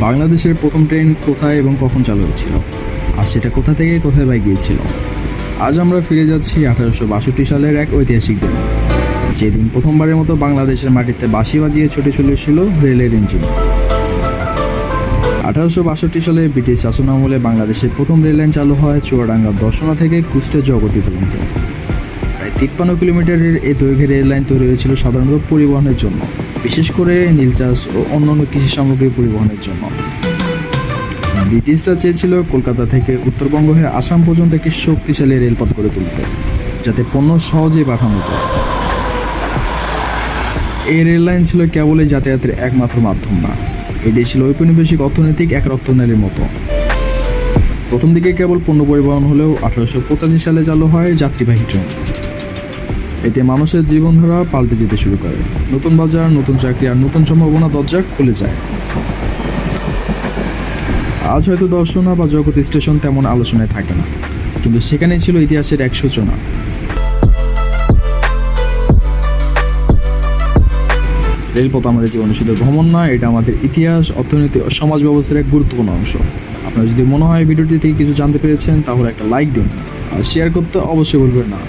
বাংলাদেশের প্রথম ট্রেন কোথায় এবং কখন চালু হয়েছিল? আর সেটা কোথা থেকে, কোথায় বাই গিয়েছিল? আজ আমরা ফিরে যাচ্ছি আঠারোশো বাষট্টি সালের এক ঐতিহাসিক দিন। যেদিন প্রথমবারের মতো বাংলাদেশের মাটিতে বাঁশি বাজিয়ে ছুটে চলেছিল রেলের ইঞ্জিন। আঠারোশো বাষট্টি সালে ব্রিটিশ শাসনামলে বাংলাদেশের প্রথম রেল লাইন চালু হয় চুয়াডাঙ্গা দর্শনা থেকে কুষ্টের জগতী পর্যন্ত। প্রায় তিপ্পান্ন কিলোমিটারের এই দৈর্ঘ্যের রেল লাইন তৈরি হয়েছিল সাধারণত পরিবহনের জন্য। বিশেষ করে নীল চাষ ও অন্যান্য কৃষি সামগ্রী পরিবহনের জন্য। ব্রিটিশরা চেয়েছিল কলকাতা থেকে উত্তরবঙ্গ হয়ে আসাম পর্যন্ত একটি শক্তিশালী রেলপথ গড়ে তুলতে, যাতে পণ্য সহজেই পাঠানো যায়। এই রেল লাইন ছিল কেবলই যাতায়াতের একমাত্র মাধ্যম না, এটি ছিল ঔপনিবেশিক অর্থনৈতিক এক রক্তনালীর মতো। প্রথম দিকে কেবল পণ্য পরিবহন হলেও আঠারোশো পঁচাশি সালে চালু হয় যাত্রীবাহী ট্রেন। এতে মানুষের জীবনধারা পাল্টে যেতে শুরু করে। নতুন বাজার, নতুন চাকরি আর নতুন সম্ভাবনা দরজা খুলে যায়। আজ হয়তো দর্শনা বা জগৎ স্টেশন তেমন আলোচনায় থাকে না, কিন্তু সেখানেই ছিল ইতিহাসের এক সূচনা। রেলপথ আমাদের জীবনে শুধু ভ্রমণ নয়, এটা আমাদের ইতিহাস, অর্থনীতি ও সমাজ ব্যবস্থার এক গুরুত্বপূর্ণ অংশ। আপনার যদি মনে হয় ভিডিওটি থেকে কিছু জানতে পেরেছেন, তাহলে একটা লাইক দিন। আর শেয়ার করতে অবশ্যই ভুলবেন না।